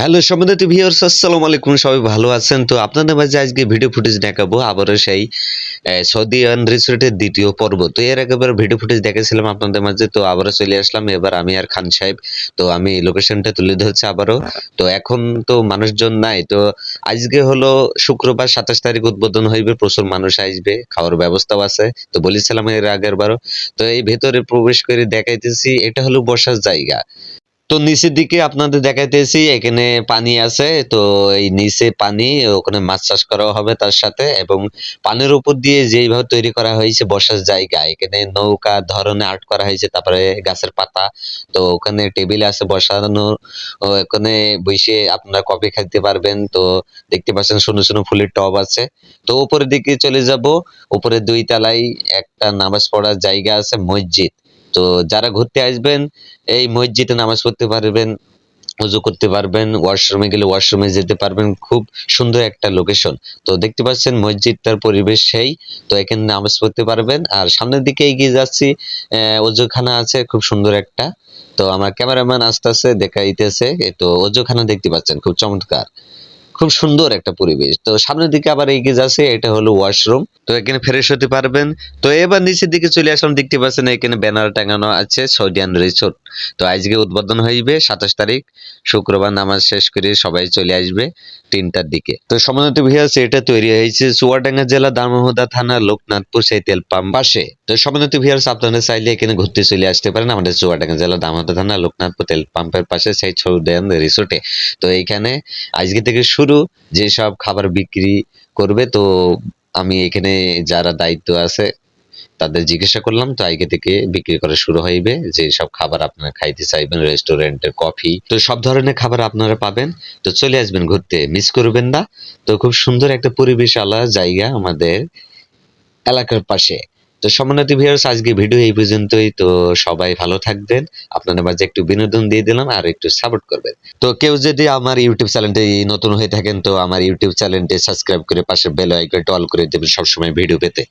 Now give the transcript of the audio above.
Hello সম্মানিত viewers আসসালামু আলাইকুম, সবাই ভালো আছেন? তো আপনাদের মাঝে আজকে ভিডিও ফুটেজ দেখাবো আবারও সেই সৌদি আন রিসোর্টের দ্বিতীয় পর্ব। তো এর আগেবার ভিডিও ফুটেজ দেখেছিলাম আপনাদের মাঝে, তো আবারও চলে আসলাম। এবার আমি আর খান সাহেব, তো আমি লোকেশনটা তুলে ধরছি আবারও। তো এখন তো মানুষজন নাই, তো আজকে হলো শুক্রবার সাতাশ তারিখ উদ্বোধন হইবে, প্রচুর মানুষ আসবে, খাওয়ার ব্যবস্থাও আছে। তো বলেছিলাম এর আগের বারও তো এই ভেতরে প্রবেশ করে দেখাইতেছি, এটা হলো বসার জায়গা। তো নিচের দিকে আপনাদের দেখাইতেছি, এখানে পানি আছে। তো এই নিচে পানি, ওখানে মাছ চাষ করা হবে তার সাথে। এবং পানির উপর দিয়ে যেইভাবে তৈরি করা হয়েছে বসার জায়গা, এখানে নৌকা, ধরনের আর্ট করা হয়েছে, তারপরে গাছের পাতা। তো ওখানে টেবিল আছে বসানো ওখানে বসে আপনারা কফি খাইতে পারবেন। তো দেখতে পাচ্ছেন সুন্দর সুন্দর ফুলের টব আছে। তো উপরের দিকে চলে যাব। উপরে দুই তলায় একটা নামাজ পড়ার জায়গা আছে, মসজিদ। তো যারা ঘুরতে আসবেন, এই মসজিদে নামাজ পড়তে পারবেন, উজু করতে পারবেন ওয়াশরুমে গেলে ওয়াশরুমে যেতে পারবেন, খুব সুন্দর একটা লোকেশন তো দেখতে পাচ্ছেন মসজিদটার পরিবেশ সেই, তো এখানে নামাজ পড়তে পারবেন। আর সামনের দিকে এগিয়ে যাচ্ছি অজুখানা আছে, খুব সুন্দর একটা। তো আমার ক্যামেরাম্যান আস্তে আস্তে দেখাইতেছে তো অজুখানা দেখতে পাচ্ছেন, খুব চমৎকার। খুব সুন্দর একটা পরিবেশ। তো সামনের দিকে আবার এগিয়ে যাচ্ছে, এটা হলো ওয়াশরুম তো এখানে ফ্রেশ হতে পারবেন। তো এবার নিচের দিকে চলে আসলাম, দেখতে পাচ্ছেন এখানে ব্যানার টাঙানো আছে সৌদিয়ান রিসোর্ট তো আজকে উদ্বোধন হইবে সাতাশ তারিখ, শুক্রবার নামাজ শেষ করে সবাই চলে আসবে তিনটার দিকে। তো সমানত ভিয়াস এটা তৈরি হয়েছে চুয়াডাঙ্গা জেলা দামোহদা থানা, লোকনাথপুর সেই তেল পাম্প পাশে। তো সমানত ভিয়ার্স আপনারা চাইলে এখানে ঘুরতে চলে আসতে পারেন আমাদের চুয়াডাঙ্গা জেলা দামোহদা থানা, লোকনাথপুর তেল পাম্পের পাশে সেই সৌদিয়ান রিসোর্টে তো এইখানে আজকে থেকে শুরু যেসব খাবার বিক্রি করবে, তো আমি এখানে যারা দায়িত্ব আছে, তাদের জিজ্ঞাসা করলাম, তো আজকে থেকে বিক্রি করা শুরু হইবে, যে সব খাবার আপনারা খাইতে চাইবেন রেস্টুরেন্টের কফি তো সব ধরনের খাবার আপনারা পাবেন, তো চলে আসবেন ঘুরতে মিস করবেন না, তো খুব সুন্দর একটা পরিবেশ আলা জায়গা আমাদের এলাকার পাশে। তো সমন্বিত ভিউয়ার্স আজকে ভিডিও এই পর্যন্তই। তো সবাই ভালো থাকবেন। আপনাদের মাঝে একটু বিনোদন দিয়ে দিলাম আর একটু সাপোর্ট করবেন। তো কেউ যদি আমার ইউটিউব চ্যানেলটি নতুন হয়ে থাকেন, তো আমার ইউটিউব চ্যানেলটি সাবস্ক্রাইব করে পাশে বেল আইকনটা অল করে দেবেন সবসময় ভিডিও পেতে।